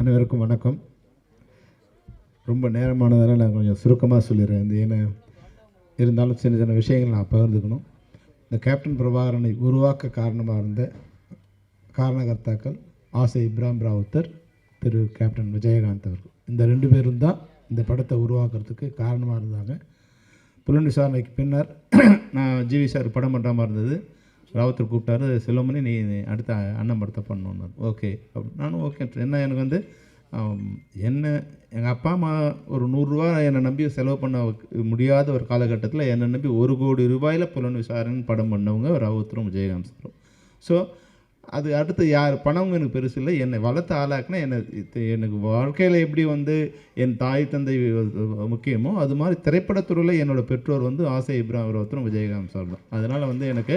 அனைவருக்கும் வணக்கம். ரொம்ப நேரமானதால் நான் கொஞ்சம் சுருக்கமாக சொல்லிடுறேன். இந்த ஏன்னா இருந்தாலும் சின்ன சின்ன விஷயங்கள் நான் பகிர்ந்துக்கணும். இந்த கேப்டன் பிரபாகரனை உருவாக்க காரணமாக இருந்த காரணகர்த்தாக்கள் ஆசை இப்ராம் ராவுத்தர் திரு கேப்டன் விஜயகாந்த் அவர்கள். இந்த ரெண்டு பேரும் தான் இந்த படத்தை உருவாக்குறதுக்கு காரணமாக இருந்தாங்க. புலன் விசாரணைக்கு பின்னர் நான் ஜிவி சார் படம் பண்ணுற மாதிரி இருந்தது. ராவத்தர் கூப்பிட்டாரு செல்வமணி நீ அடுத்த அண்ணன் படத்தை பண்ணணுன்னாரு ஓகே. அப்படி நானும் ஓகே. என்ன எனக்கு வந்து என்ன எங்கள் அப்பா அம்மா ஒரு நூறுரூவா என்னை நம்பி செலவு பண்ண முடியாத ஒரு காலகட்டத்தில் என்னை நம்பி ஒரு கோடி ரூபாயில் புலன் விசாரணைன்னு படம் பண்ணவங்க ராவுத்தரும் விஜயகாந்த் சாரும். ஸோ அது அடுத்து யார் பணம் எனக்கு பெருசு இல்லை. என்னை வளர்த்து ஆளாக்குனா என்னை எனக்கு வாழ்க்கையில் எப்படி வந்து என் தாய் தந்தை முக்கியமோ அது மாதிரி திரைப்படத்துறையில் என்னோட பெற்றோர் வந்து ஆசை இப்ராஹிம் ஒருத்தரும் விஜயகாந்த் சார் தான். அதனால் வந்து எனக்கு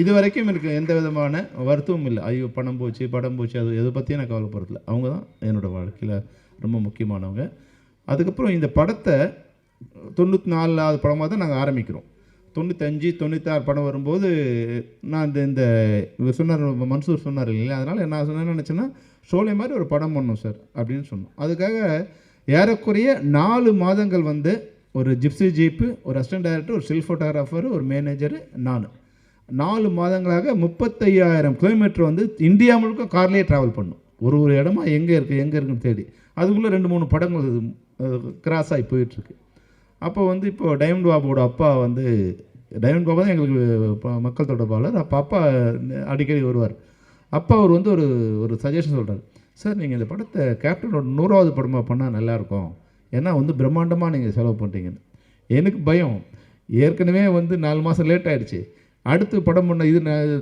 இது வரைக்கும் எனக்கு எந்த விதமான வருத்தமும் இல்லை. ஐயோ பணம் போச்சு படம் போச்சு அது எதை பற்றியும் நான் கவலைப்படுறதில்ல. அவங்க தான் என்னோடய வாழ்க்கையில் ரொம்ப முக்கியமானவங்க. அதுக்கப்புறம் இந்த படத்தை தொண்ணூற்றி நாலாவது படமாக தான் நாங்கள் ஆரம்பிக்கிறோம். தொண்ணூத்தஞ்சு தொண்ணூத்தாறு படம் வரும்போது நான் இந்த இந்த இவர் சொன்னார் மன்சூர் சொன்னார் இல்லையா அதனால் நான் சொன்ன நினச்சேன்னா சோலை மாதிரி ஒரு படம் பண்ணணும் சார் அப்படின்னு சொன்னோம். அதுக்காக ஏறக்குறைய நாலு மாதங்கள் வந்து ஒரு ஜிப்சி ஜீப்பு ஒரு அசிஸ்டன்ட் டைரக்டர் ஒரு ஸ்டில் ஃபோட்டோகிராஃபர் ஒரு மேனேஜரு நான். நாலு மாதங்களாக முப்பத்தையாயிரம் கிலோமீட்டர் வந்து இந்தியா முழுக்க கார்லேயே ட்ராவல் பண்ணும். ஒரு ஒரு இடமா எங்கே இருக்குது எங்கே இருக்குன்னு தேடி. அதுக்குள்ளே ரெண்டு மூணு படங்கள் கிராஸ் ஆகி போயிட்டுருக்கு. அப்போ வந்து இப்போ டைமண்ட் பாபுவோட அப்பா வந்து டைமண்ட் பாபா தான் எங்களுக்கு மக்கள் தொடர்பாளர். அப்போ அப்பா அடிக்கடி வருவார். அப்பா அவர் வந்து ஒரு ஒரு சஜஷன் சொல்கிறார் சார் நீங்கள் இந்த படத்தை கேப்டனோட நூறாவது படமாக பண்ணால் நல்லாயிருக்கும். ஏன்னா வந்து பிரம்மாண்டமாக நீங்கள் செலவு பண்ணுறீங்கன்னு எனக்கு பயம். ஏற்கனவே வந்து நாலு மாதம் லேட் ஆகிடுச்சு அடுத்து படம் பண்ண இது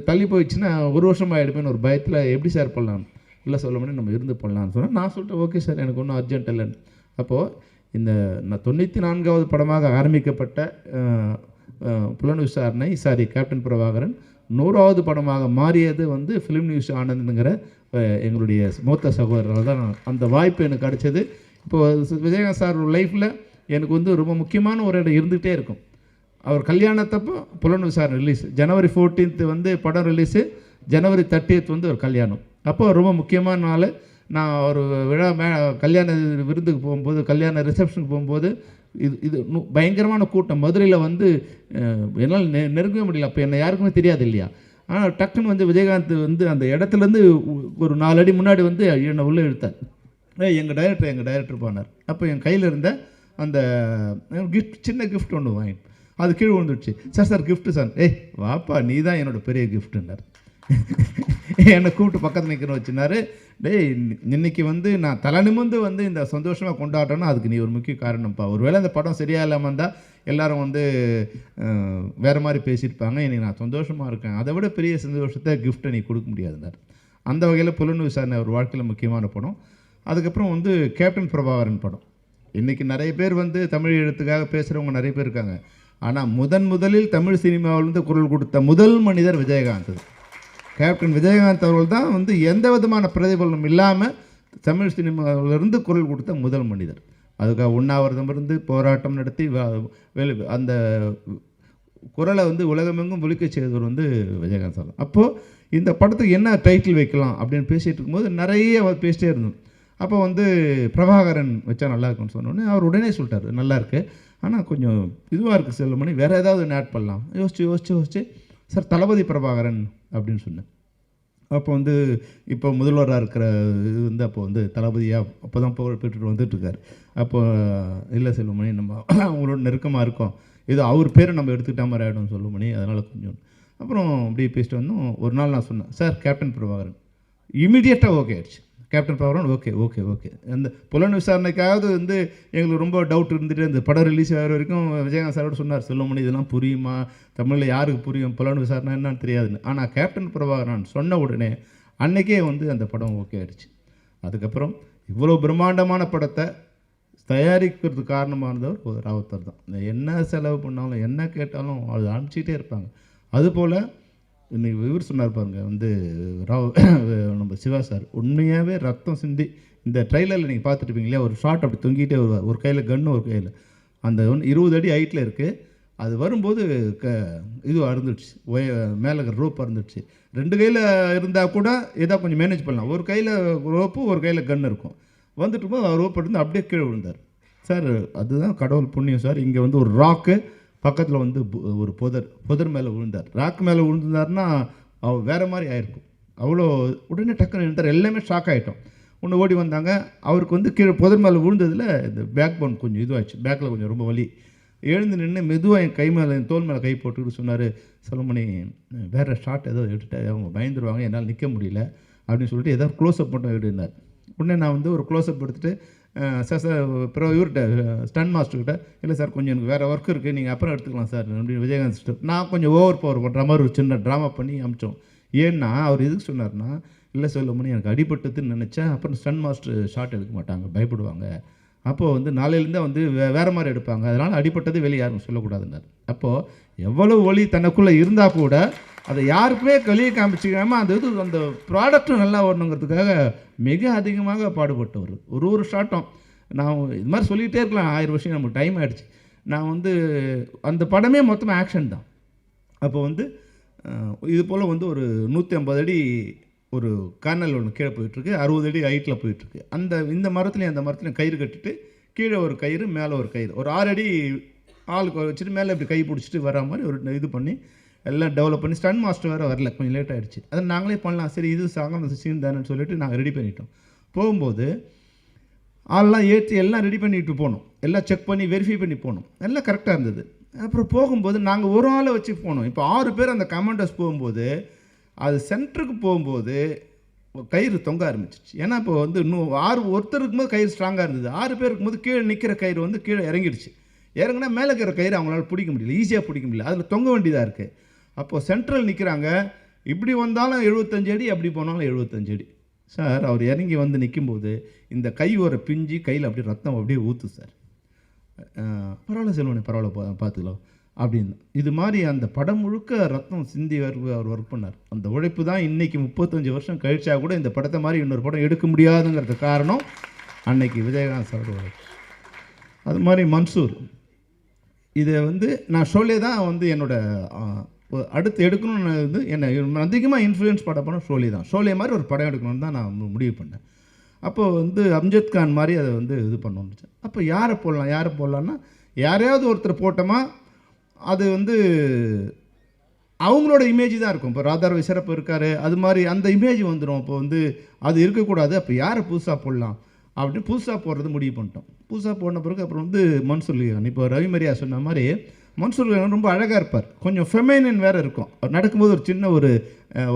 தள்ளி போயிடுச்சுன்னா ஒரு வருஷமாக ஆகிடுப்பேன்னு ஒரு பயத்தில் எப்படி சார் பண்ணலாம் இல்லை சொல்ல முடியும் நம்ம இருந்து பண்ணலாம்னு சொன்னால் நான் சொல்லிட்டேன் ஓகே சார் எனக்கு ஒன்றும் அர்ஜென்ட் இல்லைன்னு. அப்போது இந்த நான் தொண்ணூற்றி நான்காவது படமாக ஆரம்பிக்கப்பட்ட புலன் விசாரணை சாரி கேப்டன் பிரபாகரன் நூறாவது படமாக மாறியது வந்து ஃபிலிம் நியூஸ் ஆனந்துங்கிற எங்களுடைய மூத்த சகோதரர்கள் தான். அந்த வாய்ப்பு எனக்கு கிடச்சது. இப்போது விஜயகாந்த் சார் லைஃப்பில் எனக்கு வந்து ரொம்ப முக்கியமான ஒரு இடம் இருந்துகிட்டே இருக்கும். அவர் கல்யாணத்தப்போ புலன் விசாரணை ரிலீஸ் ஜனவரி 14th வந்து படம் ரிலீஸு ஜனவரி தேர்ட்டியத் வந்து ஒரு கல்யாணம். அப்போ ரொம்ப முக்கியமான நாள். நான் ஒரு விழா மே கல்யாண விருந்துக்கு போகும்போது கல்யாண ரிசப்ஷனுக்கு போகும்போது இது இது பயங்கரமான கூட்டம். மதுரையில் வந்து என்னால் நெ நெருங்கவே முடியல. அப்போ என்னை யாருக்குமே தெரியாது இல்லையா? ஆனால் டக்குன்னு வந்து விஜயகாந்த் வந்து அந்த இடத்துலேருந்து ஒரு நாலு அடி முன்னாடி வந்து என்னை உள்ளே இழுத்தார். எங்கள் டைரக்டர் எங்கள் டைரக்டர் போனார். அப்போ என் கையில் இருந்த அந்த கிஃப்ட் சின்ன கிஃப்ட் ஒன்று வாங்கி அது கீழே விழுந்துடுச்சு. Sir sir gift sir. ஏய் வாப்பா நீ தான் என்னோட பெரிய கிஃப்ட்டுன்னார் என்னை கூப்பிட்டு பக்கத்தில் நிற்கிற வச்சுனாரு. டேய் இன்னைக்கு வந்து நான் தலை நிமிர்ந்து வந்து இந்த சந்தோஷமாக கொண்டாடுறேன்னா அதுக்கு நீ ஒரு முக்கிய காரணம்ப்பா. ஒருவேளை அந்த படம் சரியாக இல்லாமல் இருந்தால் எல்லாரும் வந்து வேறு மாதிரி பேசியிருப்பாங்க. இன்னைக்கு நான் சந்தோஷமாக இருக்கேன். அதை விட பெரிய சந்தோஷத்தை கிஃப்ட்டை நீ கொடுக்க முடியாதுனார் அந்த வகையில் புலன் விசாரணை ஒரு வாழ்க்கையில் முக்கியமான படம். அதுக்கப்புறம் வந்து கேப்டன் பிரபாகரன் படம். இன்றைக்கி நிறைய பேர் வந்து தமிழ் எழுத்துக்காக பேசுகிறவங்க நிறைய பேர் இருக்காங்க. ஆனால் முதன் முதலில் தமிழ் சினிமாவிலிருந்து குரல் கொடுத்த முதல் மனிதர் விஜயகாந்த். கேப்டன் விஜயகாந்த் அவர்கள் தான் வந்து எந்த விதமான பிரதிபலனும் இல்லாமல் தமிழ் சினிமாவிலிருந்து குரல் கொடுத்த முதல் மனிதர். அதுக்காக உண்ணாவிரதம் இருந்து போராட்டம் நடத்தி அந்த குரலை வந்து உலகமெங்கும் ஒலிக்க செய்தவர் வந்து விஜயகாந்த் சார். அப்போது இந்த படத்துக்கு என்ன டைட்டில் வைக்கலாம் அப்படின்னு பேசிகிட்டு இருக்கும்போது நிறைய அவர் பேசிட்டே இருந்தோம் அப்போ வந்து பிரபாகரன் வச்சா நல்லா இருக்கும்னு சொன்னோடனே அவர் உடனே சொல்லிட்டார் நல்லா இருக்குது ஆனால் கொஞ்சம் இதுவாக இருக்குது செல்லுமணி வேறு ஏதாவது ஆட் பண்ணலாம். யோசிச்சு யோசிச்சு யோசிச்சு சார் தளபதி பிரபாகரன் அப்படின்னு சொன்னேன். அப்போ வந்து இப்போ முதல்வராக இருக்கிற இது வந்து அப்போ வந்து தளபதியாக அப்போ தான் புகழ் பெற்றுட்டு வந்துட்டுருக்கார். அப்போ இல்லை செல்வமணி நம்ம அவங்களோட நெருக்கமாக இருக்கோம். ஏதோ அவர் பேரை நம்ம எடுத்துக்கிட்டா மாதிரி ஆகிடும் செல்வமணி அதனால் கொஞ்சம் அப்புறம் அப்படியே பேசிட்டு வந்தோம். ஒரு நாள் நான் சொன்னேன் சார் கேப்டன் பிரபாகரன். இமீடியட்டாக ஓகே ஆயிடுச்சு. Captain Prabhakaran okay okay okay அந்த புலன் விசாரணைக்காவது வந்து எங்களுக்கு ரொம்ப டவுட் இருந்துட்டு இந்த படம் ரிலீஸ் ஆகிற வரைக்கும் விஜயகாந்த் சாரோட சொன்னார் செல்வமணி இதெல்லாம் புரியுமா? தமிழில் யாருக்கு புரியும்? புலன் விசாரணை என்னன்னு தெரியாதுன்னு. ஆனால் கேப்டன் பிரபாகரன் சொன்ன உடனே அன்னைக்கே வந்து அந்த படம் ஓகே ஆயிடுச்சு. அதுக்கப்புறம் இவ்வளோ பிரம்மாண்டமான படத்தை தயாரிக்கிறதுக்கு காரணமாக இருந்தவர் ராவத்தர் ராவுத்தர் தான். என்ன செலவு பண்ணாலும் என்ன கேட்டாலும் அது அனுப்பிச்சிக்கிட்டே இருப்பாங்க. அதுபோல் இன்றைக்கி இவர் சொன்னார் பாருங்க வந்து ராவ் நம்ம சிவா சார் உண்மையாகவே ரத்தம் சிந்தி இந்த ட்ரைலரில் நீங்கள் பார்த்துருப்பீங்க இல்லையா ஒரு ஷார்ட் அப்படி தொங்கிட்டே வருவார். ஒரு கையில் கன்று ஒரு கையில். அந்த ஒன்று இருபது அடி ஹைட்டில் இருக்குது அது வரும்போது க இது அறுந்துடுச்சு. ஒய மேலே இருக்கிற ரோப் அறுந்துடுச்சு. ரெண்டு கையில் இருந்தால் கூட ஏதோ கொஞ்சம் மேனேஜ் பண்ணலாம். ஒரு கையில் ரோப்பு ஒரு கையில் கன் இருக்கும். வந்துட்டு போது ரோப் எடுத்து அப்படியே கீழே விழுந்தார். சார் அதுதான் கடவுள் புண்ணியம் சார். இங்கே வந்து ஒரு ராக்கு பக்கத்தில் வந்து பு- ஒரு புதர் புதர் மேலே விழுந்தார். ராக் மேலே விழுந்தார்னா அவர் வேறு மாதிரி ஆயிருக்கும். அவ்வளோ உடனே டக்குன்னு இருந்தார் எல்லாமே ஷாக் ஆகிட்டோம் ஒன்று ஓடி வந்தாங்க. அவருக்கு வந்து கீழே புதர் மேலே விழுந்ததில் இந்த பேக் போன் கொஞ்சம் இதுவாகிடுச்சு பேக்கில் கொஞ்சம் ரொம்ப வலி. எழுந்து நின்று மெதுவாக என் கை மேலே என் தோல் மேலே கை போட்டுக்கிட்டு சொன்னார் செல்வமணி வேறு ஷாட் ஏதோ எடுத்துட்டு. அவங்க பயந்துருவாங்க. என்னால் நிற்க முடியல. அப்படின்னு சொல்லிட்டு ஏதாவது க்ளோஸ்அப் மட்டும் எடுனார் உடனே நான் வந்து ஒரு க்ளோஸ்அப் எடுத்துகிட்டு சார் சார் அப்புறம் இவர்கிட்ட ஸ்டன் மாஸ்டர்கிட்ட இல்லை சார் கொஞ்சம் எனக்கு வேறு ஒர்க் இருக்குது நீங்கள் அப்புறம் எடுத்துக்கலாம் சார் அப்படின்னு விஜயகாந்த் சிஸ்டர் நான் கொஞ்சம் ஓவர் பவர் பண்ணுற மாதிரி ஒரு சின்ன ட்ராமா பண்ணி அமிச்சோம். ஏன்னா அவர் எதுக்கு சொன்னார்னா இல்லை சொல்லுமணி எனக்கு அடிபட்டதுன்னு நினச்சேன். அப்புறம் ஸ்டன் மாஸ்டர் ஷார்ட் எடுக்க மாட்டாங்க. பயப்படுவாங்க. அப்போது வந்து நாளையிலேருந்தே வந்து வே வேறு மாதிரி எடுப்பாங்க. அதனால் அடிப்பட்டது வெளியே யாரும் சொல்லக்கூடாதுன்னார். அப்போது எவ்வளோ ஒளி தனக்குள்ளே இருந்தால் கூட அதை யாருக்குமே வெளியே காமிச்சிக்காமல் அந்த இது அந்த ப்ராடக்ட்டும் நல்லா வரணுங்கிறதுக்காக மிக அதிகமாக பாடுபட்டவர். ஒரு ஒரு ஷாட்டும் நான் இது மாதிரி சொல்லிகிட்டே இருக்கலாம். ஆயிரம் வருஷம் நமக்கு டைம் ஆகிடுச்சு நான் வந்து அந்த படமே மொத்தமாக ஆக்ஷன் தான். அப்போ வந்து இது போல் வந்து ஒரு நூற்றி ஐம்பது அடி ஒரு கர்னல் ஒன்று கீழே போயிட்டுருக்கு. அறுபது அடி ஹைட்டில் போயிட்டுருக்கு. அந்த இந்த மரத்துலையும் அந்த மரத்துலையும் கயிறு கட்டிட்டு கீழே ஒரு கயிறு மேலே ஒரு கயிறு. ஒரு ஆறு அடி ஆளுக்கு வச்சுட்டு மேலே இப்படி கை பிடிச்சிட்டு வர மாதிரி ஒரு இது பண்ணி எல்லாம் டெவலப் பண்ணி ஸ்டன் மாஸ்டர் வேறு வரல. கொஞ்சம் லேட் ஆகிடுச்சு அதை நாங்களே பண்ணலாம். சரி இது சாங்கம் சீன் தானேன்னு சொல்லிட்டு நாங்கள் ரெடி பண்ணிட்டோம். போகும்போது ஆள்லாம் ஏற்றி எல்லாம் ரெடி பண்ணிட்டு போனோம். எல்லாம் செக் பண்ணி வெரிஃபை பண்ணி போனோம். எல்லாம் கரெக்டாக இருந்தது. அப்புறம் போகும்போது நாங்கள் ஒரு ஆளை வச்சு போனோம். இப்போ ஆறு பேர் அந்த கமாண்டர்ஸ் போகும்போது அது சென்டருக்கு போகும்போது கயிறு தொங்க ஆரம்பிச்சிச்சு ஏன்னா இப்போ வந்து இன்னும் ஆறு ஒருத்தர் இருக்கும்போது கயிறு ஸ்ட்ராங்காக இருந்தது. ஆறு பேர் இருக்கும்போது கீழே நிற்கிற கயிறு வந்து கீழே இறங்கிடுச்சு. இறங்குனா மேலே இருக்கிற கயிறு அவங்களால பிடிக்க முடியல. ஈஸியாக பிடிக்க முடியல. அதில் தொங்க வேண்டியதாக இருக்குது அப்போது சென்ட்ரல் நிற்கிறாங்க இப்படி வந்தாலும் எழுபத்தஞ்சு அடி அப்படி போனாலும் எழுபத்தஞ்சு அடி. சார் அவர் இறங்கி வந்து நிற்கும்போது இந்த கை ஒரு பிஞ்சு கையில் அப்படியே ரத்தம் அப்படியே ஊற்று சார். பரவாயில்ல செல்வனே பரவாயில்ல பார்த்துக்கலாம். அப்படின்னு. இது மாதிரி அந்த படம் முழுக்க ரத்தம் சிந்தி அவர் அவர் ஒர்க் பண்ணார். அந்த உழைப்பு தான் இன்றைக்கி முப்பத்தஞ்சு வருஷம் கழிச்சா கூட இந்த படத்தை மாதிரி இன்னொரு படம் எடுக்க முடியாதுங்கிறது காரணம் அன்னைக்கு விஜயகாந்த் சார் அது மாதிரி மன்சூர். இதை வந்து நான் ஷோலே தான் வந்து என்னோடய அடுத்து எடுக்கணும்னு வந்து என்னை அதிகமாக இன்ஃப்ளூயன்ஸ் பட படம் ஷோலே தான். ஷோலே மாதிரி ஒரு படம் எடுக்கணும்னு தான் நான் முடிவு பண்ணேன். அப்போ வந்து அம்ஜத் கான் மாதிரி அதை வந்து இது பண்ணணுச்சு அப்போ யாரை போடலாம் யாரை போடலான்னா யாரையாவது ஒருத்தர் போட்டோமா அது வந்து அவங்களோட இமேஜ் தான் இருக்கும். இப்போ ராதார் சிறப்பு இருக்கார் அது மாதிரி அந்த இமேஜ் வந்துடும் இப்போ வந்து அது இருக்கக்கூடாது அப்போ யாரை புதுசாக போடலாம்? அப்படின்னு புதுசாக போடுறது முடிவு பண்ணிட்டோம். புதுசாக போன பிறகு அப்புறம் வந்து மன்சூர் இப்போ ரவி மரியா சொன்ன மாதிரி மன்சூர் ரொம்ப அழகாக இருப்பார். கொஞ்சம் ஃபெமைனின் வேறு இருக்கும். அவர் நடக்கும்போது ஒரு சின்ன ஒரு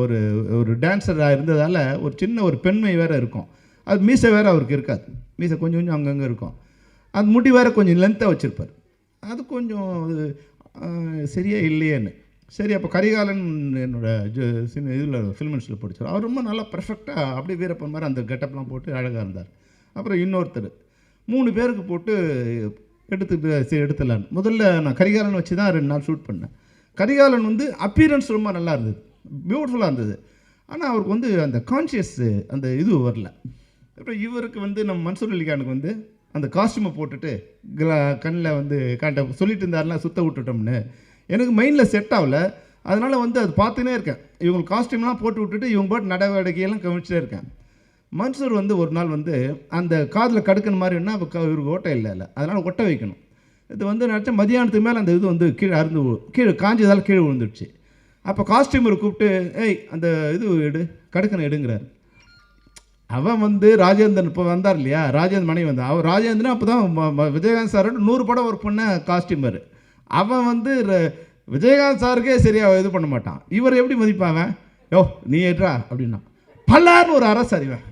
ஒரு ஒரு டான்ஸராக இருந்ததால் ஒரு சின்ன ஒரு பெண்மை வேறு இருக்கும். அது மீசை வேறு அவருக்கு இருக்காது. மீசை கொஞ்சம் கொஞ்சம் அங்கங்கே இருக்கும். அது முடி வேறு கொஞ்சம் லென்த்தாக வச்சுருப்பார். அது கொஞ்சம் அது சரியே இல்லையேன்னு. சரி அப்போ கரிகாலன் என்னோடய சின்ன இதில் ஃபில்மெண்ட்ஸில் படித்தார் அவர் ரொம்ப நல்லா பர்ஃபெக்டாக அப்படியே வீரப்பன் மாதிரி அந்த கெட்டப்லாம் போட்டு அழகாக இருந்தார். அப்புறம் இன்னொருத்தர். மூணு பேருக்கு போட்டு எடுத்து சரி எடுத்துடலான்னு. முதல்ல நான் கரிகாலன் வச்சு தான் ரெண்டு நாள் ஷூட் பண்ணேன். கரிகாலன் வந்து அப்பீரன்ஸ் ரொம்ப நல்லா இருந்தது. பியூட்டிஃபுல்லாக இருந்தது. ஆனால் அவருக்கு வந்து அந்த கான்ஷியஸ் அந்த இது வரல. அப்புறம் இவருக்கு வந்து நம்ம மன்சூர் அலிகானுக்கு வந்து அந்த காஸ்டியூமை போட்டுட்டு கண்ணில் வந்து காண்ட சொல்லிட்டு இருந்தாருலாம் சுத்த விட்டுட்டோம்னு. எனக்கு மைண்டில் செட் ஆகல. அதனால் வந்து அது பார்த்துனே இருக்கேன். இவங்க காஸ்டியூம்லாம் போட்டு விட்டுட்டு இவங்க பாட்டு நடவடிக்கையெல்லாம் கவனிச்சிட்டே இருக்கேன். மன்சூர் வந்து ஒரு நாள் வந்து அந்த காதில் கடுக்கணும் மாதிரி இப்போ இவருக்கு ஓட்டை இல்லை இல்லை. அதனால் ஒட்டை வைக்கணும். இது வந்து நினச்சா மதியானத்துக்கு மேலே அந்த இது வந்து கீழே அறுந்து கீழே காஞ்சதால் கீழே விழுந்துடுச்சு அப்போ காஸ்டியூமர் கூப்பிட்டு ஏய் அந்த இது எடு கடுக்கனை எடுங்கிறார். அவன் வந்து ராஜேந்திரன் இப்போ வந்தார் இல்லையா? ராஜேந்திரன் மனைவி வந்தான் அவன் ராஜேந்திரன் அப்போ தான் விஜயகாந்த் சாரோட நூறு படம் ஒர்க் பண்ண காஸ்டியூமர் அவன் வந்து விஜயகாந்த் சாருக்கே சரியாக இது பண்ண மாட்டான். இவர் எப்படி மதிப்பாவன் யோ நீ ஏற்றா அப்படின்னா. பல்லார்னு ஒரு அரசு அறிவன்.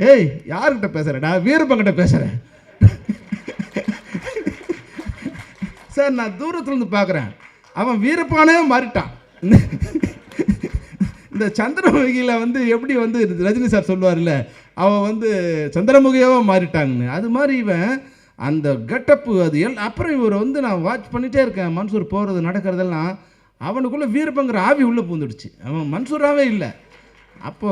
ஏய் யார்கிட்ட பேசுகிறேன் நான் வீரப்பங்கிட்ட பேசுகிறேன் சார் நான் தூரத்துலேருந்து பார்க்குறேன் அவன் வீரப்பானே மாறிட்டான். இந்த சந்திரமுகியில் வந்து எப்படி வந்து ரஜினி சார் சொல்லுவார்ல அவன் வந்து சந்திரமுகியாவாக மாறிட்டாங்கன்னு. அது மாதிரி இவன் அந்த கெட்டப்பு அது எல் அப்புறம் இவர் வந்து நான் வாட்ச் பண்ணிகிட்டே இருக்கேன். மன்சூர் போகிறது நடக்கிறதெல்லாம் அவனுக்குள்ளே வீரப்பங்கிற ஆவி உள்ளே பூந்துடுச்சு. அவன் மன்சூராகவே இல்லை. அப்போ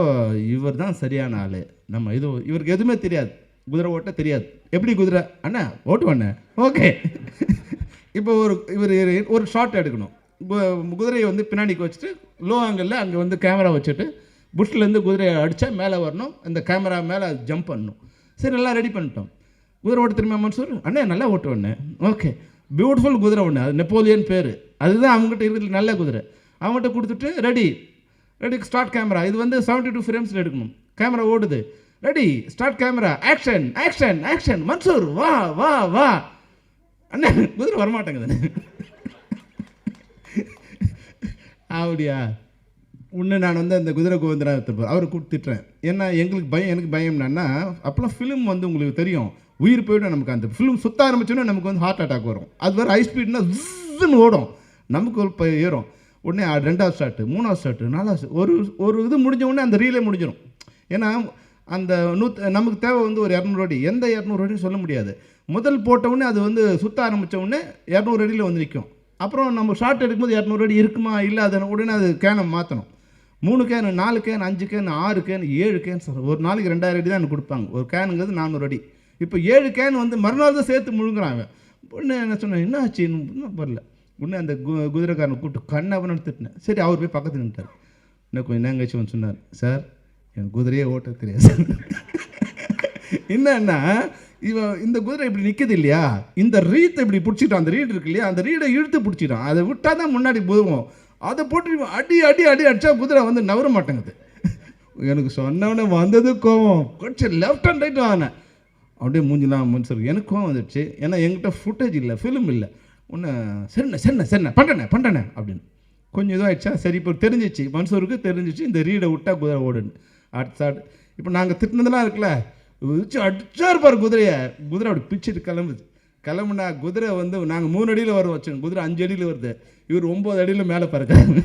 இவர் தான் சரியான ஆள். நம்ம இது இவருக்கு எதுவுமே தெரியாது. குதிரை ஓட்ட தெரியாது. எப்படி குதிரை? அண்ணா ஓட்டு அண்ணே. ஓகே. இப்போ ஒரு இவர் ஒரு ஷாட் எடுக்கணும். குதிரையை வந்து பின்னாடிக்கு வச்சுட்டு லோ ஆங்கிளில் அங்கே வந்து கேமரா வச்சுட்டு புஷ்லேருந்து குதிரையை அடித்தா மேலே வரணும். அந்த கேமரா மேலே ஜம்ப் பண்ணணும். சரி எல்லாம் ரெடி பண்ணிட்டோம். குதிரை ஓட்ட தெரியுமா மன்சூர்? அண்ணே நல்லா ஓட்டுவேண்ணே. ஓகே பியூட்டிஃபுல் குதிரை ஒன்று அது நெப்போலியன் பேர். அதுதான் அவங்ககிட்ட இருக்கிற நல்ல குதிரை. அவங்ககிட்ட கொடுத்துட்டு ரெடி ரெடி ஸ்டார்ட் கேமரா இது வந்து செவன்ட்டி டூ ஃப்ரேம்ஸில் எடுக்கணும். கேமரா ஓடுது. Ready start camera action action action Mansoor வா வா வா. அண்ணே குதிரை வரமாட்டேங்குதுண்ணே. அப்படியா உன்னை நான் வந்து அந்த குதிரை கோவிந்தரா திருப்ப அவரை கூப்பிட்டுட்டேன் ஏன்னா எங்களுக்கு பயம் எனக்கு பயம் என்னன்னா அப்போலாம் ஃபிலிம் வந்து உங்களுக்கு தெரியும். உயிர் போய்டும் நமக்கு அந்த ஃபிலிம் சுத்த ஆரம்பிச்சோன்னா நமக்கு வந்து ஹார்ட் அட்டாக் வரும். அது வேறு ஹை ஸ்பீட்னா ஜின்னு ஓடும். நமக்கு ஒரு ஏறும். உடனே ரெண்டாவது ஷாட்டு மூணாவது ஷாட்டு நாலாவது ஒரு ஒரு இது முடிஞ்ச உடனே அந்த ரீலே முடிஞ்சிடும் ஏன்னா அந்த நூத் நமக்கு தேவை வந்து ஒரு இரநூறு அடி. எந்த இரநூறு அடின்னு சொல்ல முடியாது. முதல் போட்ட உடனே அது வந்து சுத்த ஆரம்பித்த உடனே இரநூறு அடியில் வந்து நிற்கும் அப்புறம் நம்ம ஷார்ட் எடுக்கும்போது இரநூறு அடி இருக்குமா? இல்லை அதை உடனே அது கேனை மாற்றணும் மூணு கேனு நாலு கேன் அஞ்சு கேன் ஆறு கேன் ஏழு கேன் சார் ஒரு நாளைக்கு ரெண்டாயிரம் அடி தான் எனக்கு கொடுப்பாங்க. ஒரு கேனுங்கிறது நானூறு அடி. இப்போ ஏழு கேன் வந்து மறுநாள் தான் சேர்த்து முழுங்குறாங்க. உடனே என்ன சொன்னேன் என்ன ஆச்சு? இன்னும் வரல. உடனே அந்த கு குதிரைக்காரனை கூப்பிட்டு கண்ணவனு திட்டினேன் சரி அவர் போய் பக்கத்தில் நின்ட்டார் இன்னும் கொஞ்சம் என்ன சொன்னார் சார் என் குதிரையே ஓட்ட தெரியாது. சார் என்னன்னா இவன் இந்த குதிரை இப்படி நிற்குது இல்லையா? இந்த ரீத்தை இப்படி பிடிச்சிட்டான். அந்த ரீட் இருக்கு இல்லையா? அந்த ரீடை இழுத்து பிடிச்சிட்டான். அதை விட்டால் தான் முன்னாடி போதுவோம் அதை போட்டு அடி அடி அடி அடித்தா குதிரை வந்து நவர மாட்டேங்குது. எனக்கு சொன்னவனே வந்தது கோவம். கொஞ்சம் லெஃப்ட் அண்ட் ரைட் வாங்கினேன் அப்படியே மூஞ்சிலாம் முடிச்சிருக்கு எனக்கு கோவம் வந்துடுச்சு ஏன்னா என்கிட்ட ஃபுட்டேஜ் இல்லை ஃபிலிம் இல்லை. ஒன்று சரிண்ணே சரிண்ணே சரிண்ணே பண்ணுறேண்ணே பண்ணுறேண்ணே அப்படின்னு. கொஞ்சம் இதாகிடுச்சா சரி இப்போ தெரிஞ்சிச்சு. மன்சூருக்கு தெரிஞ்சிச்சு. இந்த ரீடை விட்டா குதிரை ஓடுன்னு. அடுத்த இப்போ நாங்கள் திட்டினதெல்லாம் இருக்குல்ல? வச்சு அடிச்சா இருப்பார் குதிரையை. குதிரை அப்படி பிச்சுட்டு கிளம்புது. கிளம்புனா குதிரை வந்து நாங்கள் மூணு அடியில் வர வச்சோம் குதிரை அஞ்சு அடியில் வருது. இவர் ஒம்பது அடியில் மேலே பறக்கிறாரு.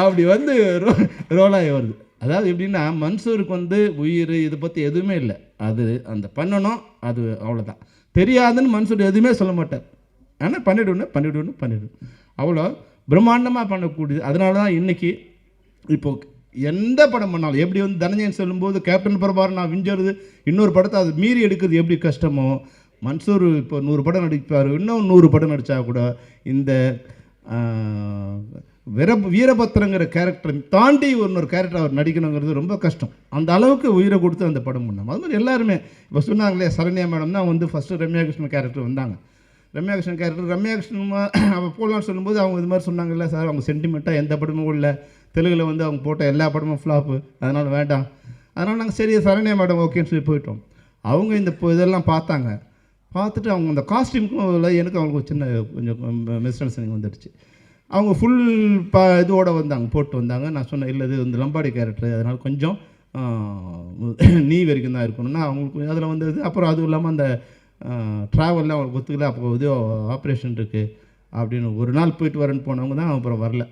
அப்படி வந்து ரோ ரோலாகி வருது. அதாவது எப்படின்னா மன்சூருக்கு வந்து உயிர் இதை பற்றி எதுவுமே இல்லை. அது அந்த பண்ணணும் அது அவ்வளோதான் தெரியாதுன்னு மன்சூர் எதுவுமே சொல்ல மாட்டார். ஆனால் பண்ணிவிடுன்னு பண்ணிவிடுன்னு பண்ணிவிடு அவ்வளோ பிரம்மாண்டமாக பண்ணக்கூடியது. அதனால தான் இன்றைக்கி இப்போ எந்த படம் பண்ணாலும் எப்படி வந்து தனஞ்சயன் சொல்லும்போது கேப்டன் பிரபார் நான் விஞ்சறது இன்னொரு படத்தை அது மீறி எடுக்கிறது எப்படி கஷ்டமோ மன்சூர் இப்போ நூறு படம் நடிப்பார் இன்னும் நூறு படம் நடித்தா கூட இந்த வீர வீரபத்திரங்கிற கேரக்டரை தாண்டி இன்னொரு கேரக்டர் அவர் நடிக்கணுங்கிறது ரொம்ப கஷ்டம். அந்த அளவுக்கு உயிரை கொடுத்து அந்த படம் பண்ணோம் அது மாதிரி எல்லாருமே இப்போ சொன்னாங்களே சரண்யா மேடம் தான் வந்து ஃபஸ்ட்டு ரம்யா கிருஷ்ணன் கேரக்டர் வந்தாங்க. ரம்யா கிருஷ்ணன் கேரக்டர் ரம்யா கிருஷ்ணன் அவள் போகலான்னு சொல்லும்போது அவங்க இது மாதிரி சொன்னாங்கல்ல சார் அவங்க சென்டிமெண்ட்டாக எந்த படமும் இல்லை. தெலுங்கில் வந்து அவங்க போட்ட எல்லா படமும் ஃப்ளாப்பு அதனால் வேண்டாம். அதனால் நாங்கள் சரி சரண்யா மேடம் ஓகேன்னு சொல்லி போயிட்டோம். அவங்க இந்த இதெல்லாம் பார்த்தாங்க. பார்த்துட்டு அவங்க அந்த காஸ்டியூமுக்கும் இல்லை எனக்கு அவங்களுக்கு ஒரு சின்ன கொஞ்சம் மிஸ் வந்துடுச்சு. அவங்க ஃபுல் ப இதோடு வந்தாங்க போட்டு வந்தாங்க. நான் சொன்னேன் இல்லை இது இந்த லம்பாடி கேரக்டர் அதனால் கொஞ்சம் நீ வரைக்கும் தான் இருக்கணும்னா அவங்களுக்கு அதில் வந்தது. அப்புறம் அதுவும் இல்லாமல் அந்த ட்ராவல்லாம் அவங்களுக்கு ஒத்துக்கல. அப்போ இது ஆப்ரேஷன் இருக்குது அப்படின்னு ஒரு நாள் போயிட்டு வரேன்னு போனவங்க தான் அப்புறம் வரல.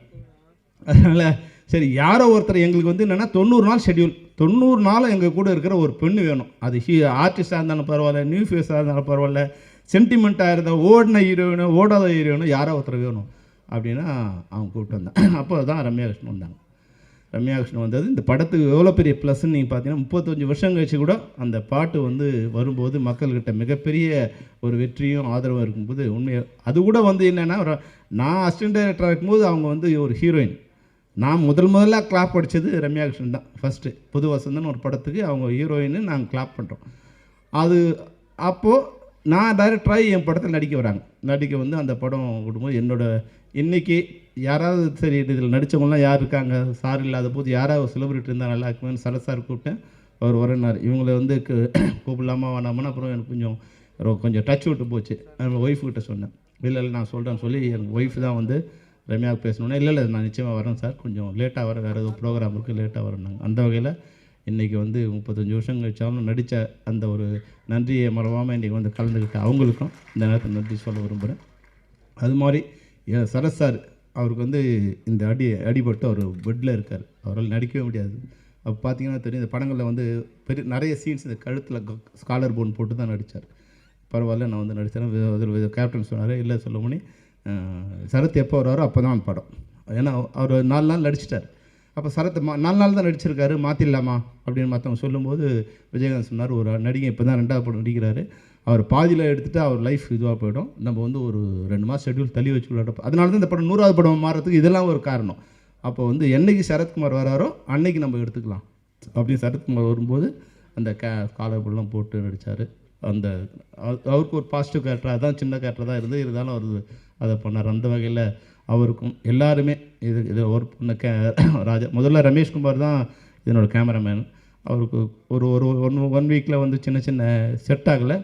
அதனால் சரி யாரோ ஒருத்தர் எங்களுக்கு வந்து என்னென்னா தொண்ணூறு நாள் ஷெட்யூல் தொண்ணூறு நாள் எங்கள் கூட இருக்கிற ஒரு பெண்ணு வேணும். அது ஹீ ஆர்டிஸ்டாக இருந்தாலும் பரவாயில்ல நியூ ஃபேஸாக இருந்தாலும் பரவாயில்ல சென்டிமெண்ட்டாக இருந்தால் ஓடின ஹீரோயினோ ஓடாத ஹீரோயினோ யாரோ ஒருத்தர் வேணும் அப்படின்னா அவங்க கூப்பிட்டு வந்தான் அப்போ தான் ரம்யா கிருஷ்ணன் வந்தாங்க. ரம்யா கிருஷ்ணன் வந்தது. இந்த படத்துக்கு எவ்வளோ பெரிய ப்ளஸ்ன்னு நீங்கள் பார்த்தீங்கன்னா முப்பத்தஞ்சு வருஷம் கழிச்சு கூட அந்த பாட்டு வந்து வரும்போது மக்கள்கிட்ட மிகப்பெரிய ஒரு வெற்றியும் ஆதரவும் இருக்கும்போது உண்மையாக அது கூட வந்து என்னென்னா நான் அசிஸ்டன்ட் டைரக்டராக இருக்கும்போது அவங்க வந்து ஒரு ஹீரோயின் நான் முதல் முதலாக கிளாப் அடித்தது ரம்யா கிருஷ்ணன் தான். ஃபஸ்ட்டு புது வசந்தன் ஒரு படத்துக்கு அவங்க ஹீரோயின்னு நாங்கள் கிளாப் பண்ணுறோம் அது அப்போது நான் டைரக்டராக என் படத்தில் நடிக்க வராங்க. நடிக்க வந்து அந்த படம் விடும்போது என்னோட இன்னைக்கு யாராவது சரி இதில் நடித்தவங்களாம் யார் இருக்காங்க? சார் இல்லாத போது யாராவது செலிபிரிட்டி இருந்தால் நல்லா இருக்குமேனு சரசார் சார் கூப்பிட்டேன். அவர் வரனார் இவங்களை வந்து கூப்பிடலாமா வேணாமான்னு அப்புறம் எனக்கு கொஞ்சம் கொஞ்சம் டச் விட்டு போச்சு. நம்ம ஒய்ஃப் சொன்னேன். இல்லை இல்லை நான் சொல்கிறேன்னு சொல்லி என் ஒய்ஃப் தான் வந்து ரம்யாவுக்கு பேசணுன்னே இல்லை இல்லை நான் நிச்சயமாக வரேன் சார். கொஞ்சம் லேட்டாக வர வேறு ஏதோ ப்ரோக்ராம் இருக்குது லேட்டாக வரேன்னாங்க. அந்த வகையில் இன்றைக்கி வந்து முப்பத்தஞ்சு வருஷம் கழிச்சாலும் நடித்த அந்த ஒரு நன்றியை மறவாமல் இன்றைக்கி வந்து கலந்துக்கிட்ட அவங்களுக்கும் இந்த நேரத்தில் நன்றி சொல்ல விரும்புகிறேன் அது மாதிரி என் சரஸ் சார் அவருக்கு வந்து இந்த அடி அடிபட்டு அவர் பெட்டில் இருக்கார். அவரால் நடிக்கவே முடியாது. அப்போ பார்த்தீங்கன்னா தெரியும் இந்த படங்களில் வந்து பெரிய நிறைய சீன்ஸ் இந்த கழுத்தில் ஸ்காலர் போன் போட்டு தான் நடித்தார் பரவாயில்ல நான் வந்து நடித்தேன் கேப்டன் சொன்னார் இல்லை சொல்ல சரத் எப்போ வராரோ அப்போ தான் படம். ஏன்னா அவர் நாலு நாள் நடிச்சிட்டார். அப்போ சரத் மா நாலு நாள் தான் நடிச்சிருக்காரு மாற்றிடலாமா அப்படின்னு மற்றவங்க சொல்லும்போது விஜயகாந்த் சொன்னார் ஒரு நடிகை இப்போ தான் ரெண்டாவது படம் நடிக்கிறாரு. அவர் பாதியில் எடுத்துகிட்டு அவர் லைஃப் இதுவாக போயிடும். நம்ம வந்து ஒரு ரெண்டு மாதம் ஷெட்யூல் தள்ளி வச்சு விளையாட அதனால தான் இந்த படம் நூறாவது படம் மாறுறதுக்கு இதெல்லாம் ஒரு காரணம். அப்போ வந்து என்றைக்கு சரத்குமார் வராரோ அன்னைக்கு நம்ம எடுத்துக்கலாம். அப்படின்னு சரத்குமார் வரும்போது அந்த கே காலர்லாம் போட்டு நடித்தார் அந்த அவருக்கு ஒரு பாசிட்டிவ் கேரக்டராக தான் சின்ன கேரக்டர் தான் இருந்து இருந்தாலும் அவர் அதை பண்ணார். அந்த வகையில் அவருக்கும் எல்லாருமே இது இது ஒர்க் பண்ண கே ராஜா முதல்ல ரமேஷ்குமார் தான் இதனோட கேமராமேன் அவருக்கு ஒரு ஒரு ஒன் ஒன் வீக்கில் வந்து சின்ன சின்ன செட் ஆகலை.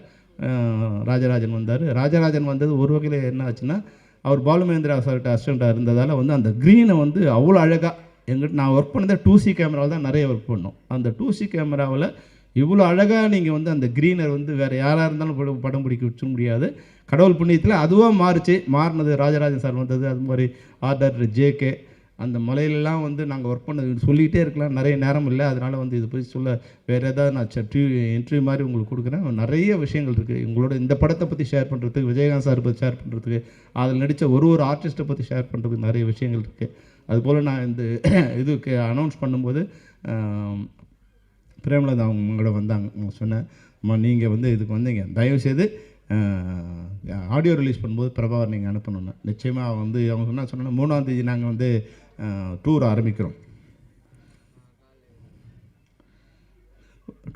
ராஜராஜன் வந்தார். ராஜராஜன் வந்தது ஒரு வகையில் என்ன ஆச்சுன்னா அவர் பாலுமேந்திரா சார்கிட்ட அசிஸ்டண்ட்டாக இருந்ததால் வந்து அந்த க்ரீனை வந்து அவ்வளோ அழகாக எங்கிட்ட நான் ஒர்க் பண்ணதே டூ சி கேமராவில் தான் நிறைய ஒர்க் பண்ணோம். அந்த டூ சி கேமராவில் இவ்வளோ அழகாக நீங்கள் வந்து அந்த க்ரீனர் வந்து வேறு யாராக இருந்தாலும் படம் படம் பிடிக்க வச்சு முடியாது. கடவுள் புண்ணியத்தில் அதுவாக மாறுச்சு. மாறினது ராஜராஜன் சார் வந்தது. அது மாதிரி ஆர்டர் ஜேகே அந்த மலையிலலாம் வந்து நாங்கள் ஒர்க் பண்ணது சொல்லிக்கிட்டே இருக்கலாம். நிறைய நேரம் இல்லை. அதனால் வந்து இதை பற்றி சொல்ல வேறு ஏதாவது நான் இன்டர்வியூ மாதிரி உங்களுக்கு கொடுக்குறேன். நிறைய விஷயங்கள் இருக்குது உங்களோட இந்த படத்தை பற்றி ஷேர் பண்ணுறதுக்கு விஜயகாந்த் சார் பற்றி ஷேர் பண்ணுறதுக்கு அதில் நடித்த ஒரு ஒரு ஆர்டிஸ்ட்டை பற்றி ஷேர் பண்ணுறதுக்கு நிறைய விஷயங்கள் இருக்குது அதுபோல் நான் இந்த இதுக்கு அனௌன்ஸ் பண்ணும்போது பிரேமலதா அவங்க உங்களோட வந்தாங்க. அவங்க சொன்னேன் அம்மா நீங்கள் வந்து இதுக்கு வந்தீங்க. தயவுசெய்து ஆடியோ ரிலீஸ் பண்ணும்போது பிரபாகர் நீங்கள் அனுப்பணும்னு. நிச்சயமாக வந்து அவங்க சொன்னால் சொன்னா மூணாம் தேதி நாங்கள் வந்து டூர் ஆரம்பிக்கிறோம்.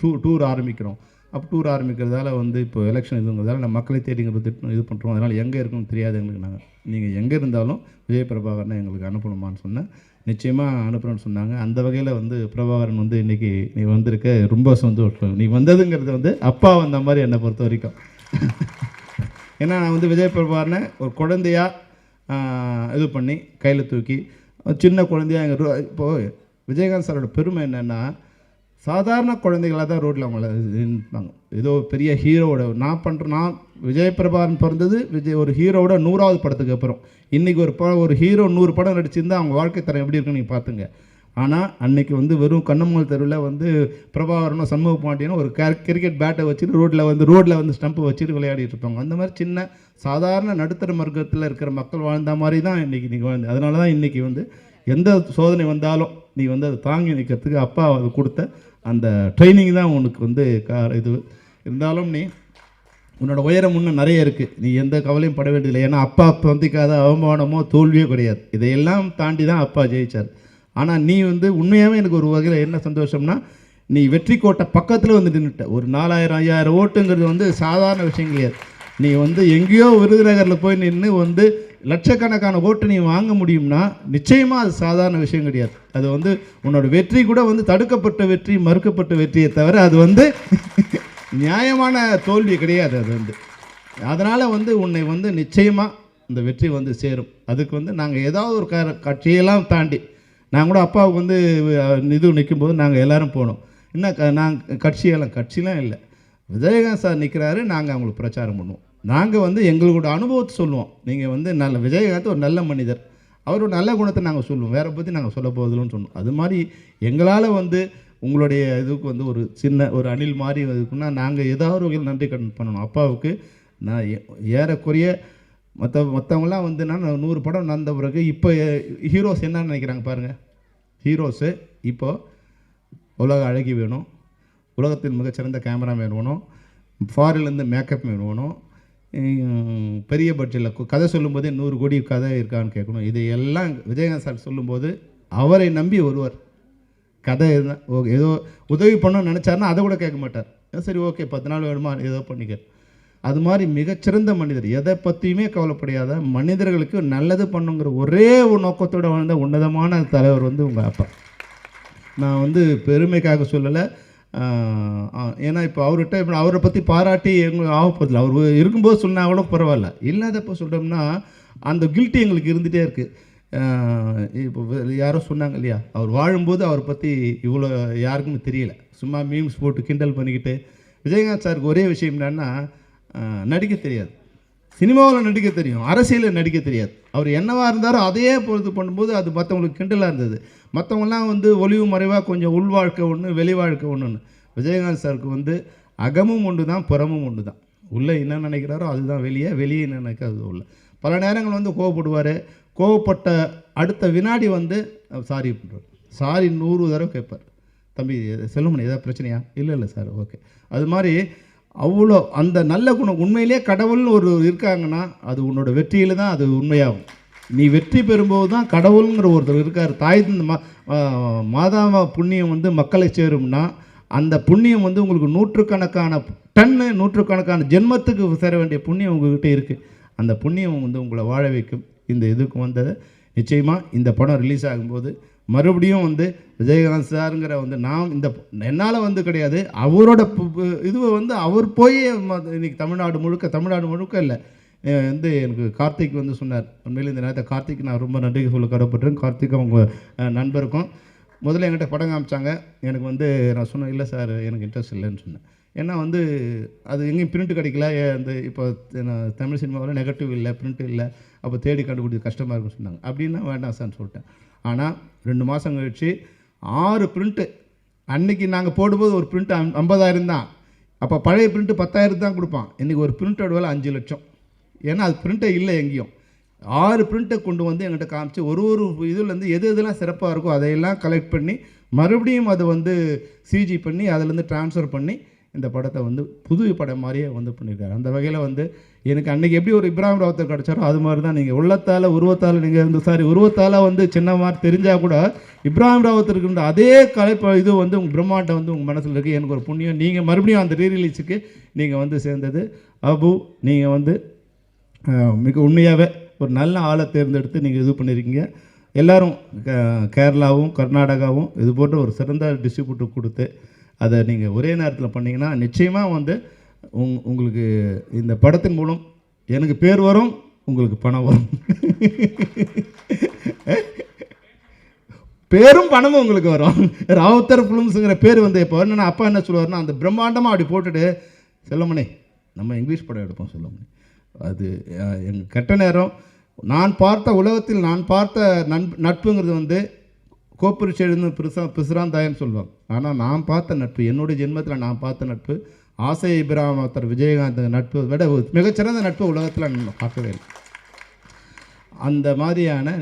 டூ டூர் ஆரம்பிக்கிறோம். அப்போ டூர் ஆரம்பிக்கிறதால வந்து இப்போ எலெக்ஷன் இதுங்கிறதால நம்ம மக்களை தேடிங்கிறது திட்டம் இது பண்ணுறோம் அதனால் எங்கே இருக்குன்னு தெரியாது எங்களுக்கு நாங்கள் நீங்கள் எங்கே இருந்தாலும் விஜய் பிரபாகரனை எங்களுக்கு அனுப்பணுமான்னு சொன்னேன் நிச்சயமாக அனுப்புகிறேன்னு சொன்னாங்க அந்த வகையில் வந்து பிரபாகரன் வந்து இன்றைக்கி நீ வந்திருக்க ரொம்ப சந்தோஷம் நீ வந்ததுங்கிறது வந்து அப்பா வந்த மாதிரி என்னை பொறுத்த வரைக்கும் ஏன்னா நான் வந்து விஜய் பிரபாகரனை ஒரு குழந்தையாக இது பண்ணி கையில் தூக்கி சின்ன குழந்தையா எங்கள் இப்போது விஜயகாந்த் சாரோட பெருமை என்னென்னா சாதாரண குழந்தைகளாக தான் ரோட்டில் அவங்கள நின்றுப்பாங்க ஏதோ பெரிய ஹீரோவோட நான் பண்ணுற நான் விஜய் பிரபாகரன் பிறந்தது விஜய் ஒரு ஹீரோவோட நூறாவது படத்துக்கு அப்புறம். இன்றைக்கி ஒரு படம் ஒரு ஹீரோ நூறு படம் நடிச்சிருந்தா அவங்க வாழ்க்கை தரம் எப்படி இருக்குன்னு நீங்கள் பார்த்துங்க ஆனால் அன்றைக்கி வந்து வெறும் கண்ணம்மாள் தெருவில் வந்து பிரபாகரனும் சண்முக பாண்டியனும் ஒரு கே கிரிக்கெட் பேட்டை வச்சுட்டு ரோட்டில் வந்து ரோட்டில் வந்து ஸ்டம்ப்பு வச்சுட்டு விளையாடிட்டு இருப்பாங்க. அந்த மாதிரி சின்ன சாதாரண நடுத்தர வர்க்கத்தில் இருக்கிற மக்கள் வாழ்ந்த மாதிரி தான் இன்றைக்கி நீங்கள் வாழ்ந்து அதனால தான் இன்றைக்கி வந்து எந்த சோதனை வந்தாலும் நீ வந்து அதை தாங்கி நிற்கிறதுக்கு அப்பா அது கொடுத்த அந்த ட்ரைனிங் தான் உனக்கு வந்து கா இது இருந்தாலும் நீ உன்னோட உயரம் இன்னும் நிறைய இருக்குது நீ எந்த கவலையும் பட வேண்டியதில்லை. ஏன்னா அப்பா சந்திக்காத அவமானமோ தோல்வியோ கிடையாது. இதையெல்லாம் தாண்டி தான் அப்பா ஜெயித்தார் ஆனால் நீ வந்து உண்மையாகவே எனக்கு ஒரு வகையில் என்ன சந்தோஷம்னா நீ வெற்றி கோட்டை பக்கத்தில் வந்து நின்றுட்ட ஒரு நாலாயிரம் ஐயாயிரம் ஓட்டுங்கிறது வந்து சாதாரண விஷயம் கிடையாது. நீ வந்து எங்கேயோ விருதுநகரில் போய் நின்று வந்து லட்சக்கணக்கான ஓட்டு நீ வாங்க முடியும்னா நிச்சயமாக அது சாதாரண விஷயம் கிடையாது. அது வந்து உன்னோட வெற்றி கூட வந்து தடுக்கப்பட்ட வெற்றி மறுக்கப்பட்ட வெற்றியை தவிர அது வந்து நியாயமான தோல்வி கிடையாது அது வந்து. அதனால் வந்து உன்னை வந்து நிச்சயமாக இந்த வெற்றி வந்து சேரும். அதுக்கு வந்து நாங்கள் ஏதாவது ஒரு க கட்சியெல்லாம் தாண்டி நாங்கள் கூட அப்பாவுக்கு வந்து இது நிற்கும்போது நாங்கள் எல்லோரும் போனோம். இன்னும் க நாங்கள் கட்சியெல்லாம் கட்சிலாம் இல்லை. விஜயகாந்த் சார் நிற்கிறாரு நாங்கள் அவங்களுக்கு பிரச்சாரம் பண்ணுவோம். நாங்கள் வந்து எங்களோட அனுபவத்தை சொல்லுவோம். நீங்கள் வந்து நல்ல விஜயகாந்த் ஒரு நல்ல மனிதர். அவரோட நல்ல குணத்தை நாங்கள் சொல்லுவோம். வேற பற்றி நாங்கள் சொல்ல போவதில்லைன்னு சொன்னோம். அது மாதிரி எங்களால் வந்து உங்களுடைய இதுக்கு வந்து ஒரு சின்ன ஒரு அணில் மாதிரி இருக்குன்னா நாங்கள் ஏதாவது வகையில் நன்றி கடன் பண்ணணும். அப்பாவுக்கு நான் ஏ- ஏறக்குறைய மற்ற மற்றவங்களாம் வந்து நான் நூறு படம் நடந்த பிறகு இப்போ ஹீரோஸ் என்ன நினைக்கிறாங்க பாருங்கள் ஹீரோஸு இப்போ உலக அழகி வேணும். உலகத்தின் மிகச்சிறந்த கேமராமேன் வேணும். ஃபாரின்லேருந்து மேக்கப் மேன் வேணும் பெரிய பட்ஜெட்டில் கதை சொல்லும்போதே நூறு கோடி கதை இருக்கான்னு கேட்கணும். இது எல்லாம் விஜயகாந்த் சார் சொல்லும்போது அவரை நம்பி வருவார் கதை ஓகே ஏதோ உதவி பண்ணணும்னு நினச்சாருன்னா அதை கூட கேட்க மாட்டார். சரி ஓகே பத்து நாள் வேணுமா ஏதோ பண்ணிக்க. அது மாதிரி மிகச்சிறந்த மனிதர். எதை பற்றியுமே கவலைப்படாத மனிதர்களுக்கு நல்லது பண்ணுங்கிற ஒரே ஒரு நோக்கத்தோட வாழ்ந்த உன்னதமான தலைவர் வந்து உங்கள் அப்பா. நான் வந்து பெருமைக்காக சொல்லலை. ஏன்னா இப்போ அவர்கிட்ட இப்போ அவரை பற்றி பாராட்டி எங்களுக்கு ஆகப்போதில்லை அவர் இருக்கும்போது சொன்னால் கூட பரவாயில்ல. இல்லாதப்போ சொல்கிறோம்னா அந்த கில்ட்டி எங்களுக்கு இருந்துகிட்டே இருக்குது இப்போ யாரோ சொன்னாங்க இல்லையா? அவர் வாழும்போது அவரை பற்றி இவ்வளோ யாருக்கும் தெரியல. சும்மா மீம்ஸ் போட்டு கிண்டல் பண்ணிக்கிட்டு விஜயகாந்த் சாருக்கு ஒரே விஷயம் என்னன்னா நடிக்க தெரியாது. சினிமாவில் நடிக்க தெரியும் அரசியலில் நடிக்க தெரியாது. அவர் என்னவாக இருந்தாரோ அதையே பொழுது பண்ணும்போது அது மற்றவங்களுக்கு கிண்டலாக இருந்தது. மற்றவங்கலாம் வந்து ஒளிவு மறைவாக கொஞ்சம் உள் வாழ்க்கை ஒன்று வெளி வாழ்க்கை ஒன்றுன்னு விஜயகாந்த் சாருக்கு வந்து அகமும் ஒன்று தான் புறமும் ஒன்று தான் உள்ளே என்ன நினைக்கிறாரோ அதுதான் வெளியே வெளியே என்ன நினைக்கிறது உள்ள. பல நேரங்கள் வந்து கோவப்படுவார் கோவப்பட்ட அடுத்த வினாடி வந்து சாரி பண்ணுறார் சாரி நூறு தடவை கேட்பார். தம்பி செல்லுமணி ஏதாவது பிரச்சனையா? இல்லை இல்லை சார் ஓகே. அது மாதிரி அவ்வளோ அந்த நல்ல குணம் உண்மையிலே கடவுள்னு ஒரு இருக்காங்கன்னா அது உன்னோட வெற்றியில் தான் அது உண்மையாகும். நீ வெற்றி பெறும்போது தான் கடவுளுங்கிற ஒருத்தர் இருக்கார். தாய் தந்த மா மாதாவ புண்ணியம் வந்து மக்களை சேரும்னா அந்த புண்ணியம் வந்து உங்களுக்கு நூற்றுக்கணக்கான டன்னு நூற்றுக்கணக்கான ஜென்மத்துக்கு சேர வேண்டிய புண்ணியம் உங்ககிட்ட இருக்குது அந்த புண்ணியம் வந்து உங்களை வாழ வைக்கும். இந்த இதுக்கு வந்தது. நிச்சயமாக இந்த படம் ரிலீஸ் ஆகும்போது மறுபடியும் வந்து விஜயகாந்த் சாருங்கிற வந்து நான் இந்த என்னால் வந்து கிடையாது. அவரோட பு- இதுவை வந்து அவர் போய் ம- இன்னைக்கு தமிழ்நாடு முழுக்க தமிழ்நாடு முழுக்க இல்லை. வந்து எனக்கு கார்த்திக் வந்து சொன்னார். உண்மையில் இந்த நேரத்தை கார்த்திக் நான் ரொம்ப நன்றி சொல்ல கடவுப்பட்டேன் கார்த்திக் அவங்க நண்பருக்கும். முதல்ல என்கிட்ட படம் காமிச்சாங்க. எனக்கு வந்து நான் சொன்னேன் இல்லை சார் எனக்கு இன்ட்ரெஸ்ட் இல்லைன்னு சொன்னேன். ஏன்னா வந்து அது எங்கேயும் பிரிண்ட் கிடைக்கல. ஏ, அந்த இப்போ நான் தமிழ் சினிமாவில் நெகட்டிவ் இல்லை பிரிண்ட் இல்லை அப்போ தேடி கண்டுபிடிக்க கஷ்டமாக இருக்குன்னு சொன்னாங்க. அப்படின்னா வேண்டாம் சார்னு சொல்லிட்டேன். ஆனால் ரெண்டு மாதம் கழிச்சு ஆறு பிரிண்ட்டு அன்னைக்கு நாங்கள் போடும்போது ஒரு பிரிண்ட் ஐம்பதாயிரம் தான். அப்போ பழைய பிரிண்ட்டு பத்தாயிரம் தான் கொடுப்பான். இன்றைக்கி ஒரு பிரிண்டோட வேலை அஞ்சு லட்சம். ஏன்னா அது பிரிண்ட்டே இல்லை எங்கேயும். ஆறு பிரிண்ட்டை கொண்டு வந்து எங்கிட்ட காமிச்சு ஒரு ஒரு இதுலேருந்து எது எதெல்லாம் சிறப்பாக இருக்கோ அதையெல்லாம் கலெக்ட் பண்ணி மறுபடியும் அதை வந்து சிஜி பண்ணி அதிலேருந்து ட்ரான்ஸ்ஃபர் பண்ணி இந்த படத்தை வந்து புது படம் மாதிரியே வந்து பண்ணியிருக்காரு. அந்த வகையில் வந்து எனக்கு அன்றைக்கி எப்படி ஒரு இப்ராஹிம் ராவத்தர் கிடச்சாரோ அது மாதிரி தான் நீங்கள் உள்ளத்தால் உருவத்தால் நீங்கள் இருந்து சாரி உருவத்தால் வந்து சின்ன மாதிரி தெரிஞ்சால் கூட இப்ராஹிம் ராவத்தருக்கு இருந்த அதே கலைப்ப இது வந்து உங்கள் பிரம்மாண்டம் வந்து உங்கள் மனசில் இருக்குது எனக்கு ஒரு புண்ணியம். நீங்கள் மறுபடியும் அந்த ரீரிலீஸுக்கு நீங்கள் வந்து சேர்ந்தது. அபு நீங்கள் வந்து மிக உண்மையாகவே ஒரு நல்ல ஆளை தேர்ந்தெடுத்து நீங்கள் இது பண்ணியிருக்கீங்க எல்லாரும் கேரளாவும் கர்நாடகாவும் இது போன்ற ஒரு சிறந்த டிஸ்ட்ரிபியூட்டர் கொடுத்து அதை நீங்கள் ஒரே நேரத்தில் பண்ணிங்கன்னா நிச்சயமாக வந்து உங் உங்களுக்கு இந்த படத்தின் மூலம் எனக்கு பேர் வரும் உங்களுக்கு பணம் வரும். பேரும் பணமும் உங்களுக்கு வரும். ராவுத்தர் ஃபிலிம்ஸுங்கிற பேர் வந்து இப்போ என்னென்னா அப்பா என்ன சொல்லுவார்னா அந்த பிரம்மாண்டமாக அப்படி போட்டுட்டு செல்லமணி நம்ம இங்கிலீஷ் படம் எடுப்போம் செல்லமணி. அது எங்கள் கெட்ட நேரம் நான் பார்த்த உலகத்தில் நான் பார்த்த நண்பு நட்புங்கிறது வந்து கோப்பரிச்சு எழுந்து பிரிசா பிசுராந்தாயன்னு சொல்லுவாங்க. ஆனால் நான் பார்த்த நட்பு என்னுடைய ஜென்மத்தில் நான் பார்த்த நட்பு ஆசை இப்ராமத்தர் விஜயகாந்த் நட்பு விட மிகச்சிறந்த நட்பு உலகத்தில் நான் பார்க்கவே இல்லை. அந்த மாதிரியான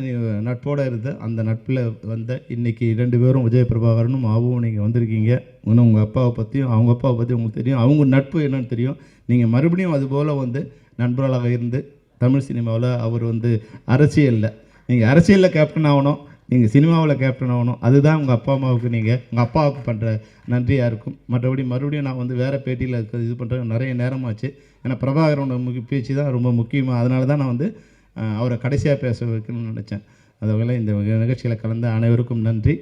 நட்போடு இருந்து அந்த நட்பில் வந்த இன்றைக்கி ரெண்டு பேரும் விஜய பிரபாகரனும் ஆவும் நீங்கள் வந்திருக்கீங்க. இன்னும் உங்கள் அப்பாவை பற்றியும் அவங்க அப்பாவை பற்றி உங்களுக்கு தெரியும். அவங்க நட்பு என்னன்னு தெரியும். நீங்கள் மறுபடியும் அதுபோல் வந்து நண்பர்களாக இருந்து தமிழ் சினிமாவில் அவர் வந்து அரசியலில். நீங்கள் அரசியலில் கேப்டன் ஆகணும். நீங்கள் சினிமாவில் கேப்டன் ஆகணும். அதுதான் உங்கள் அப்பா அம்மாவுக்கு நீங்கள் உங்கள் அப்பாவுக்கு பண்ணுற நன்றியாக இருக்கும். மற்றபடி மறுபடியும் நான் வந்து வேறு பேட்டியில் இருக்க இது பண்ணுற நிறைய நேரமாச்சு. ஏன்னா பிரபாகரோட முக்கிய பேச்சு தான் ரொம்ப முக்கியமாக அதனால தான் நான் வந்து அவரை கடைசியாக பேச வைக்கணும்னு நினச்சேன். அதுவரை இந்த நிகழ்ச்சியில் கலந்த அனைவருக்கும் நன்றி.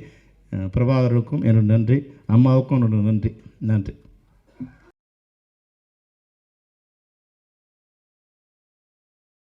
பிரபாகருக்கும் என்னோட நன்றி. அம்மாவுக்கும் என்னோட நன்றி. நன்றி.